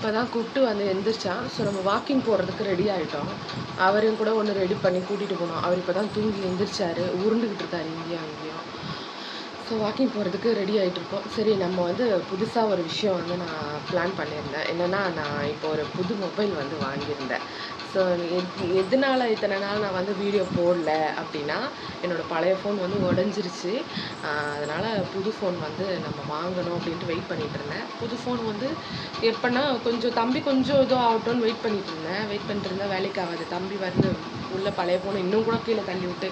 இப்போ தான் கூப்பிட்டு வந்து எந்திரிச்சான் ஸோ நம்ம வாக்கிங் போகிறதுக்கு ரெடி ஆகிட்டோம் அவரையும் கூட ஒன்று ரெடி பண்ணி கூட்டிகிட்டு போனோம். அவர் இப்போ தான் தூங்கி எந்திரிச்சாரு. உருண்டுக்கிட்டு இருக்காரு இங்கேயும் அங்கேயும். ஸோ வாக்கிங் போகிறதுக்கு ரெடி ஆகிட்டு இருக்கோம் சரி நம்ம வந்து புதுசாக ஒரு விஷயம் வந்து நான் பிளான் பண்ணியிருந்தேன். என்னென்னா நான் இப்போ ஒரு புது மொபைல் வந்து வாங்கியிருந்தேன். ஸோ எது எதனால இத்தனை நாள் நான் வந்து வீடியோ போடல அப்படின்னா என்னோடய பழைய ஃபோன் வந்து உடஞ்சிருச்சு. அதனால் புது ஃபோன் வந்து நம்ம வாங்கணும் அப்படின்ட்டு வெயிட் பண்ணிகிட்டு இருந்தேன். புது ஃபோன் வந்து எப்போன்னா கொஞ்சம் தம்பி கொஞ்சம் இதுவும் ஆகட்டும்னு வெயிட் பண்ணிகிட்டு இருந்தேன். வெயிட் பண்ணிட்டு இருந்தேன் வேலைக்கு ஆகாது. தம்பி வந்து உள்ள பழைய ஃபோன் இன்னும் கூட கீழே தள்ளி விட்டு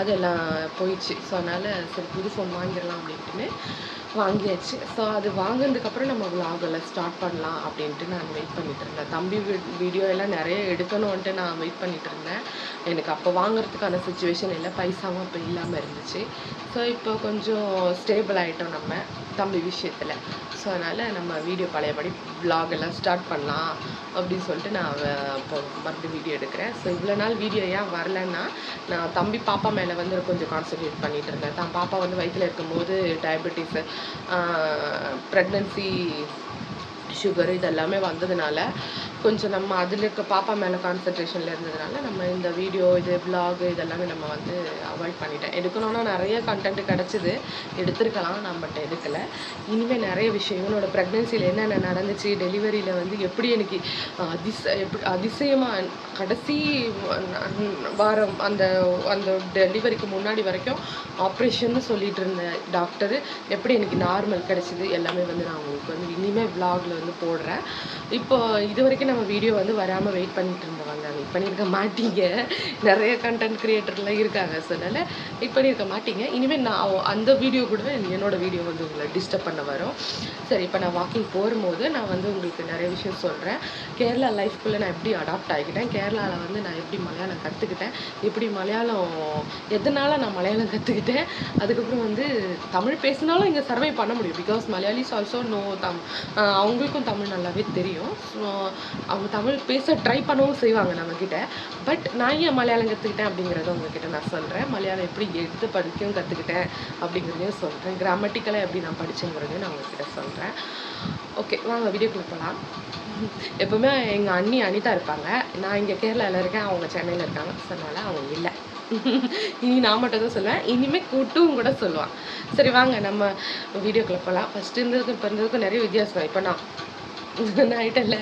அதெல்லாம் போயிடுச்சு. ஸோ அதனால் சரி புது ஃபோன் வாங்கிடலாம் அப்படின்ட்டுன்னு வாங்கியாச்சு. ஸோ அது வாங்கினதுக்கப்புறம் நம்ம vlog எல்லாம் ஸ்டார்ட் பண்ணலாம் அப்படின்ட்டு நான் வெயிட் பண்ணிகிட்டு இருந்தேன். தம்பி வீடியோ எல்லாம் நிறைய எடுக்கணும்ன்ட்டு நான் வெயிட் பண்ணிகிட்டு இருந்தேன். எனக்கு அப்போ வாங்குறதுக்கான சுச்சுவேஷன் இல்லை பைசாவும் அப்போ இல்லாமல் இருந்துச்சு. ஸோ இப்போ கொஞ்சம் ஸ்டேபிள் ஆகிட்டோம் நம்ம தம்பி விஷயத்தில். ஸோ அதனால் நம்ம வீடியோ பழையபடி ப்ளாக் எல்லாம் ஸ்டார்ட் பண்ணலாம் அப்படின்னு சொல்லிட்டு நான் இப்போ மறுபடியும் வீடியோ எடுக்கிறேன். ஸோ இவ்வளோ நாள் வீடியோ ஏன் வரலன்னா நான் தம்பி பாப்பா மேலே வந்து கொஞ்சம் கான்சன்ட்ரேட் பண்ணிகிட்டு இருந்தேன். தான் பாப்பா வந்து வயிற்றில் இருக்கும்போது டயபெட்டிஸு ப்ரெக்னன்சி சுகர் இதெல்லாமே வந்ததுனால கொஞ்சம் நம்ம அதில் இருக்க பாப்பா மேலே கான்சன்ட்ரேஷனில் இருந்ததுனால நம்ம இந்த வீடியோ இது vlog இதெல்லாமே நம்ம வந்து அவாய்ட் பண்ணிட்டேன் எடுக்கணும்னா நிறைய கண்டென்ட் கிடச்சிது. எடுத்திருக்கலாம் நான் பட் எடுக்கலை. இனிமேல் நிறைய விஷயம். இவனோட ப்ரெக்னென்சியில் என்னென்ன நடந்துச்சு டெலிவரியில் வந்து எப்படி எனக்கு அதிச எப்படி அதிசயமாக கடைசி வாரம் அந்த அந்த டெலிவரிக்கு முன்னாடி வரைக்கும் ஆப்ரேஷன்னு சொல்லிட்டு இருந்த டாக்டரு எப்படி எனக்கு நார்மல் கிடச்சிது எல்லாமே வந்து நான் உங்களுக்கு வந்து இனிமேல் vlogல வந்து போடுறேன். இப்போ இது வரைக்கும் நம்ம வீடியோ வந்து வராமல் வெயிட் பண்ணிட்டு இருந்தவங்க. வெயிட் பண்ணியிருக்க மாட்டீங்க. நிறைய கண்டென்ட் க்ரியேட்டர்லாம் இருக்காங்க. ஸோ அதனால் வெயிட் பண்ணியிருக்க மாட்டீங்க. இனிமேல் நான் அந்த வீடியோ கூட என்னோட வீடியோ வந்து உங்களை டிஸ்டர்ப் பண்ண வரும். சரி இப்போ நான் வாக்கிங் போகும்போது நான் வந்து உங்களுக்கு நிறைய விஷயம் சொல்கிறேன் கேரளா லைஃப்குள்ளே நான் எப்படி அடாப்ட் ஆகிக்கிட்டேன் கேரளாவில் வந்து நான் எப்படி மலையாளம் கற்றுக்கிட்டேன் எப்படி மலையாளம் எதனால நான் மலையாளம் கற்றுக்கிட்டேன் அதுக்கப்புறம் வந்து தமிழ் பேசினாலும் இங்கே சர்வை பண்ண முடியும். Because Malayalis also know them அவங்களுக்கும் தமிழ் நல்லாவே தெரியும். ஸோ அவங்க தமிழ் பேச ட்ரை பண்ணவும் செய்வாங்க நம்மக்கிட்ட பட் நான் ஏன் மலையாளம் கற்றுக்கிட்டேன் அப்படிங்கிறத உங்ககிட்ட நான் சொல்கிறேன் மலையாளம் எப்படி எடுத்து படிக்கவும் கற்றுக்கிட்டேன் அப்படிங்கிறதையும் சொல்கிறேன் கிராமட்டிக்கலாக எப்படி நான் படித்தேங்கிறதையும் நான் உங்ககிட்ட சொல்கிறேன் ஓகே வாங்க வீடியோ போகலாம் எப்போவுமே எங்கள் அண்ணி அனிதா இருப்பாங்க. நான் இங்கே கேரளாவில் இருக்கேன். அவங்க சென்னையில் இருக்காங்க. சொன்னால அவங்க இல்லை. இனி நான் மட்டும் தான் சொல்லுவேன். இனிமேல் கூட்டும் கூட சொல்லுவான். சரி வாங்க நம்ம வீடியோக்குள்ளே போகலாம் ஃபஸ்ட்டு இருந்ததுக்கும் இப்போ இருந்ததுக்கும் நிறைய வித்தியாசம். இப்போ நான் நைட்டில்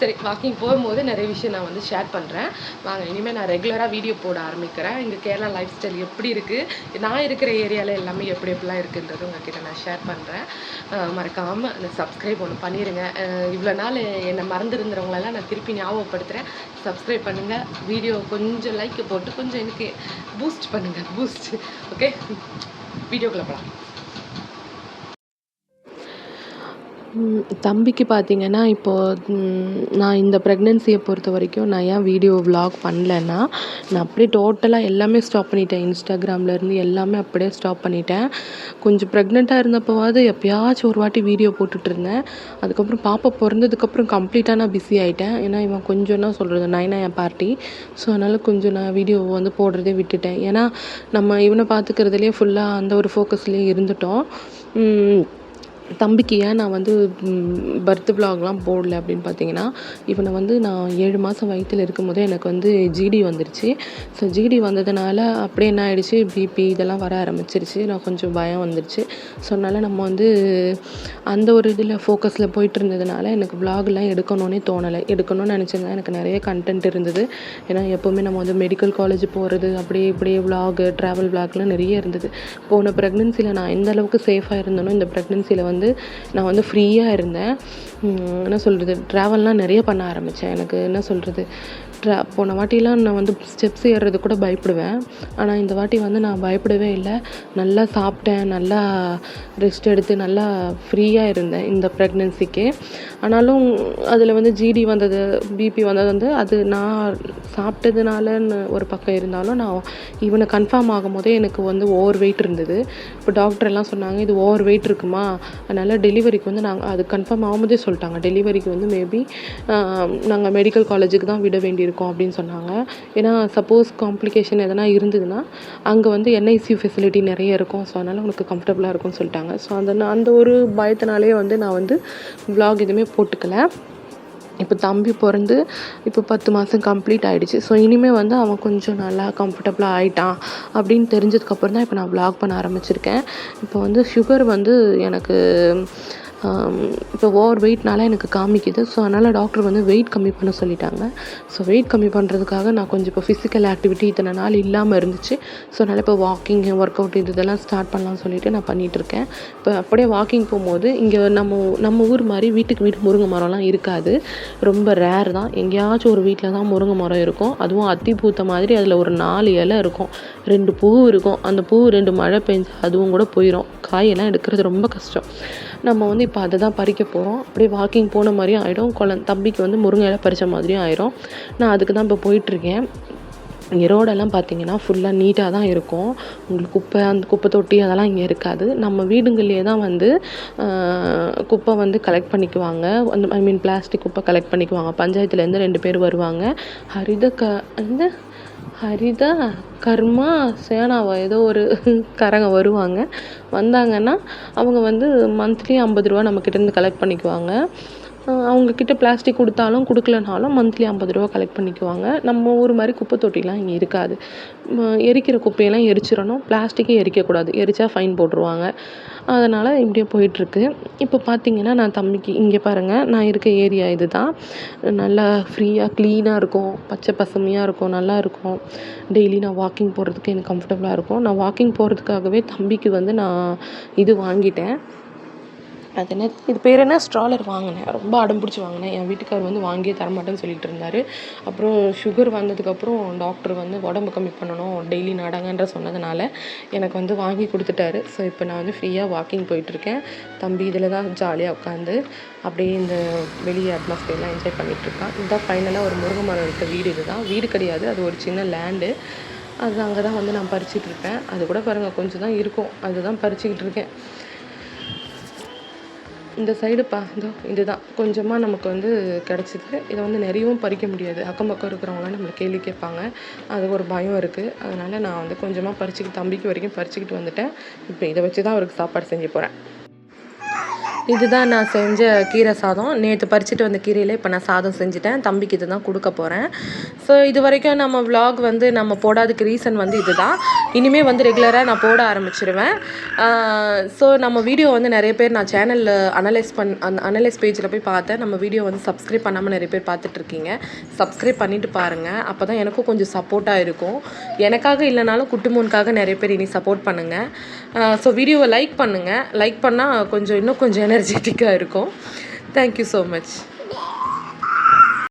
சரி வாக்கிங் போகும்போது நிறைய விஷயம் நான் வந்து ஷேர் பண்ணுறேன் வாங்க இனிமேல் நான் ரெகுலராக வீடியோ போட ஆரம்பிக்கிறேன். இங்கே கேரளா லைஃப் ஸ்டைல் எப்படி இருக்குது நான் இருக்கிற ஏரியாவில் எல்லாமே எப்படி எப்படிலாம் இருக்குன்றது உங்ககிட்ட நான் ஷேர் பண்ணுறேன் மறக்காமல் அந்த சப்ஸ்கிரைப் ஒன்று பண்ணிடுங்க இவ்வளோ நாள் என்னை மறந்துருந்தவங்களெல்லாம் நான் திருப்பி ஞாபகப்படுத்துகிறேன் சப்ஸ்கிரைப் பண்ணுங்கள் வீடியோ கொஞ்சம் லைக் போட்டு கொஞ்சம் எனக்கு பூஸ்ட் பண்ணுங்கள் பூஸ்ட் ஓகே வீடியோக்குள்ளே போகலாம் தம்பிக்கு பார்த்திங்கன்னா இப்போது நான் இந்த ப்ரெக்னென்சியை பொறுத்த வரைக்கும் நான் ஏன் வீடியோ விலாக் பண்ணலன்னா நான் அப்படியே டோட்டலாக எல்லாமே ஸ்டாப் பண்ணிட்டேன். இன்ஸ்டாகிராம்லேருந்து எல்லாமே அப்படியே ஸ்டாப் பண்ணிட்டேன். கொஞ்சம் ப்ரெக்னெண்ட்டாக இருந்தப்போவாது எப்பயாச்சும் ஒரு வாட்டி வீடியோ போட்டுட்ருந்தேன் அதுக்கப்புறம் பாப்பா பிறந்ததுக்கப்புறம் கம்ப்ளீட்டாக நான் பிஸி ஆகிட்டேன் ஏன்னா இவன் கொஞ்சம் என்ன சொல்கிறது நைனா என் பார்ட்டி ஸோ அதனால் கொஞ்சம் நான் வீடியோ வந்து போடுறதே விட்டுட்டேன். ஏன்னா நம்ம இவனை பார்த்துக்கிறதுலேயே ஃபுல்லாக அந்த ஒரு ஃபோக்கஸ்லேயே இருந்துட்டோம். தம்பிக்கு ஏன் நான் வந்து பர்த் விலாக்லாம் போடல அப்படின்னு பார்த்தீங்கன்னா இவனை வந்து நான் ஏழு மாதம் வயிற்றில் இருக்கும்போதே எனக்கு வந்து ஜிடி வந்துருச்சு. ஸோ ஜிடி வந்ததுனால அப்படியே என்ன ஆயிடுச்சு? பிபி இதெல்லாம் வர ஆரம்பிச்சிருச்சு. நான் கொஞ்சம் பயம் வந்துருச்சு. ஸோ அதனால் நம்ம வந்து அந்த ஒரு இதில் ஃபோக்கஸில் போயிட்டு இருந்ததுனால எனக்கு vlogலாம் எடுக்கணும்னே தோணலை. எடுக்கணும்னு நினச்சிருந்தா எனக்கு நிறைய கண்டென்ட் இருந்தது. ஏன்னா எப்போவுமே நம்ம வந்து மெடிக்கல் காலேஜ் போகிறது அப்படியே இப்படியே vlog ட்ராவல் vlogலாம் நிறைய இருந்தது. போன ப்ரெக்னென்சியில் நான் எந்த அளவுக்கு சேஃபாக இருந்தேனோ இந்த ப்ரெக்னென்சியில் வந்து வந்து நான் வந்து ஃப்ரீயாக இருந்தேன். என்ன சொல்கிறது ட்ராவல்லாம் நிறைய பண்ண ஆரம்பித்தேன் எனக்கு என்ன சொல்கிறது ட்ரா போன வாட்டிலாம் நான் வந்து ஸ்டெப்ஸ் ஏறுறது கூட பயப்படுவேன். ஆனால் இந்த வாட்டி வந்து நான் பயப்படவே இல்லை. நல்லா சாப்பிட்டேன் நல்லா ரெஸ்ட் எடுத்து நல்லா ஃப்ரீயாக இருந்தேன் இந்த ப்ரெக்னென்சிக்கு ஆனாலும் அதில் வந்து ஜிடி வந்தது பிபி வந்தது வந்து அது நான் சாப்பிட்டதுனாலன்னு ஒரு பக்கம் இருந்தாலும் நான் இவனை கன்ஃபார்ம் ஆகும் போதே எனக்கு வந்து ஓவர் வெயிட் இருந்தது. இப்போ டாக்டர் எல்லாம் சொன்னாங்க இது ஓவர் வெயிட் இருக்குமா? அதனால் டெலிவரிக்கு வந்து நாங்கள் அது கன்ஃபார்ம் ஆகும்போதே சொல்லிட்டாங்க. டெலிவரிக்கு வந்து மேபி நாங்கள் மெடிக்கல் காலேஜுக்கு தான் விட வேண்டியிருக்கோம் அப்படின்னு சொன்னாங்க. ஏன்னா சப்போஸ் காம்ப்ளிகேஷன் எதனா இருந்ததுன்னா அங்கே வந்து என்ஐசி ஃபெசிலிட்டி நிறைய இருக்கும். ஸோ அதனால் உனக்கு கம்ஃபர்டபுளாக இருக்கும்னு சொல்லிட்டாங்க. ஸோ அந்த அந்த ஒரு பயத்தினாலே வந்து நான் வந்து vlog எதுவுமே போட்டுக்கல. இப்போ தம்பி பிறந்து இப்போ பத்து மாதம் கம்ப்ளீட் ஆகிடுச்சு ஸோ இனிமேல் வந்து அவன் கொஞ்சம் நல்லா கம்ஃபர்டபுளாக ஆகிட்டான் அப்படின்னு தெரிஞ்சதுக்கப்புறம் தான் இப்போ நான் வ்ளாக் பண்ண ஆரம்பிச்சிருக்கேன். இப்போ வந்து சுகர் வந்து எனக்கு இப்போ ஓவர் வெயிட்னால எனக்கு காமிக்குது. ஸோ அதனால் டாக்டர் வந்து வெயிட் கம்மி பண்ண சொல்லிட்டாங்க. ஸோ வெயிட் கம்மி பண்ணுறதுக்காக நான் கொஞ்சம் இப்போ ஃபிசிக்கல் ஆக்டிவிட்டி இத்தனை நாள் இல்லாமல் இருந்துச்சு. ஸோ அதனால் இப்போ வாக்கிங் ஒர்க் அவுட் இது இதெல்லாம் ஸ்டார்ட் பண்ணலாம்னு சொல்லிட்டு நான் பண்ணிகிட்ருக்கேன் இப்போ அப்படியே வாக்கிங் போகும்போது இங்கே நம்ம நம்ம ஊர் மாதிரி வீட்டுக்கு வீடு முருங்கை மரம்லாம் இருக்காது. ரொம்ப ரேர் தான். எங்கேயாச்சும் ஒரு வீட்டில் தான் முருங்கை மரம் இருக்கும். அதுவும் அத்தி பூத்த மாதிரி அதில் ஒரு நாலு இலை இருக்கும். ரெண்டு பூ இருக்கும். அந்த பூ ரெண்டு மழை பெஞ்சு அதுவும் கூட போயிடும் காயெல்லாம் எடுக்கிறது ரொம்ப கஷ்டம். நம்ம வந்து இப்போ அதை தான் பறிக்க போகிறோம் அப்படியே வாக்கிங் போன மாதிரியும் ஆகிடும் குழந்த தம்பிக்கு வந்து முருங்கை இலை பறித்த மாதிரியும் ஆயிரும். நான் அதுக்கு தான் இப்போ போயிட்டுருக்கேன். இங்கே ரோடெல்லாம் பார்த்தீங்கன்னா ஃபுல்லாக நீட்டாக தான் இருக்கும். உங்களுக்கு குப்பை அந்த குப்பை தொட்டி அதெல்லாம் இங்கே இருக்காது. நம்ம வீடுங்கள்லேயே தான் வந்து குப்பை வந்து கலெக்ட் பண்ணிக்குவாங்க. அந்த ஐ மீன் பிளாஸ்டிக் குப்பை கலெக்ட் பண்ணிக்குவாங்க. பஞ்சாயத்துலேருந்து ரெண்டு பேர் வருவாங்க. ஹரித க இந்த ஹரிதா கர்மா சேனாவா ஏதோ ஒரு காரங்க வருவாங்க. வந்தாங்கன்னா அவங்க வந்து மந்த்லி ஐம்பது ரூபா நம்மக்கிட்டேருந்து கலெக்ட் பண்ணிக்குவாங்க. அவங்கக்கிட்ட பிளாஸ்டிக் கொடுத்தாலும் கொடுக்கலனாலும் மந்த்லி ஐம்பது ரூபா கலெக்ட் பண்ணிக்குவாங்க. நம்ம ஊர் மாதிரி குப்பை தொட்டிலாம் இங்கே இருக்காது. எரிக்கிற குப்பையெல்லாம் எரிச்சிடணும். பிளாஸ்டிக்கே எரிக்கக்கூடாது. எரித்தா ஃபைன் போட்டுருவாங்க. அதனால் இப்படியே போயிட்டுருக்கு. இப்போ பார்த்தீங்கன்னா நான் தம்பிக்கு இங்கே பாருங்கள் நான் இருக்க ஏரியா இது தான் நல்லா ஃப்ரீயாக க்ளீனாக இருக்கும். பச்சை பசுமையாக இருக்கும். நல்லா இருக்கும். டெய்லி நான் வாக்கிங் போகிறதுக்கு எனக்கு கம்ஃபர்டபுளாக இருக்கும். நான் வாக்கிங் போகிறதுக்காகவே தம்பிக்கு வந்து நான் இது வாங்கிட்டேன். அது என்ன இது பேர் என்ன? ஸ்ட்ராலர் வாங்கினேன். ரொம்ப அடம் பிடிச்சி வாங்கினேன். என் வீட்டுக்கார் வந்து வாங்கியே தரமாட்டேன்னு சொல்லிட்டு இருந்தார். அப்புறம் சுகர் வந்ததுக்கப்புறம் டாக்டர் வந்து உடம்பு கம்மி பண்ணணும் டெய்லி நடங்கன்ற சொன்னதுனால எனக்கு வந்து வாங்கி கொடுத்துட்டாரு. ஸோ இப்போ நான் வந்து ஃப்ரீயாக வாக்கிங் போயிட்டுருக்கேன். தம்பி இதில் தான் ஜாலியாக உட்காந்து அப்படியே இந்த வெளியே அட்மாஸ்பியர்லாம் என்ஜாய் பண்ணிகிட்ருக்கான் இதுதான் ஃபைனலாக ஒரு முருங்கை மரம் இருக்க வீடு இதுதான். வீடு கிடையாது. அது ஒரு சின்ன லேண்டு அது அங்கே தான் வந்து நான் பறிச்சிட்ருப்பேன் அது கூட பாருங்கள் கொஞ்சம் தான் இருக்கும். அதுதான் பறிச்சுக்கிட்டு இருக்கேன் இந்த சைடுப்பா இதோ இதுதான். கொஞ்சமாக நமக்கு வந்து கிடச்சிது. இதை வந்து நிறையவும் பறிக்க முடியாது. அக்கம் பக்கம் இருக்கிறவங்களாம் நம்மளை கேள்வி கேட்பாங்க. அது ஒரு பயம் இருக்குது அதனால் நான் வந்து கொஞ்சமாக பறிச்சுக்கிட்டு தம்பிக்கு வரைக்கும் பறிச்சுக்கிட்டு வந்துட்டேன். இப்போ இதை வச்சு தான் அவருக்கு சாப்பாடு செஞ்சு போகிறேன் இதுதான் நான் செஞ்ச கீரை சாதம். நேற்று பறிச்சுட்டு வந்த கீரையில் இப்போ நான் சாதம் செஞ்சுட்டேன். தம்பிக்கு இது தான் கொடுக்க போகிறேன் ஸோ இது வரைக்கும் நம்ம விலாக் வந்து நம்ம போடாததுக்கு ரீசன் வந்து இது தான் இனிமேல் வந்து ரெகுலராக நான் போட ஆரம்பிச்சிருவேன். ஸோ நம்ம வீடியோ வந்து நிறைய பேர் நான் சேனலில் அனலைஸ் பண் அந்த அனலைஸ் பேஜில் போய் பார்த்தேன். நம்ம வீடியோ வந்து சப்ஸ்கிரைப் பண்ணாமல் நிறைய பேர் பார்த்துட்ருக்கீங்க சப்ஸ்கிரைப் பண்ணிவிட்டு பாருங்கள் அப்போ தான் எனக்கும் கொஞ்சம் சப்போர்ட்டாக இருக்கும். எனக்காக இல்லைனாலும் குட்டுமோனுக்காக நிறைய பேர் இனி சப்போர்ட் பண்ணுங்கள் ஸோ வீடியோவை லைக் பண்ணுங்கள் லைக் பண்ணால் கொஞ்சம் இன்னும் கொஞ்சம் எனர்ஜெட்டிக்காக இருக்கும். Thank you so much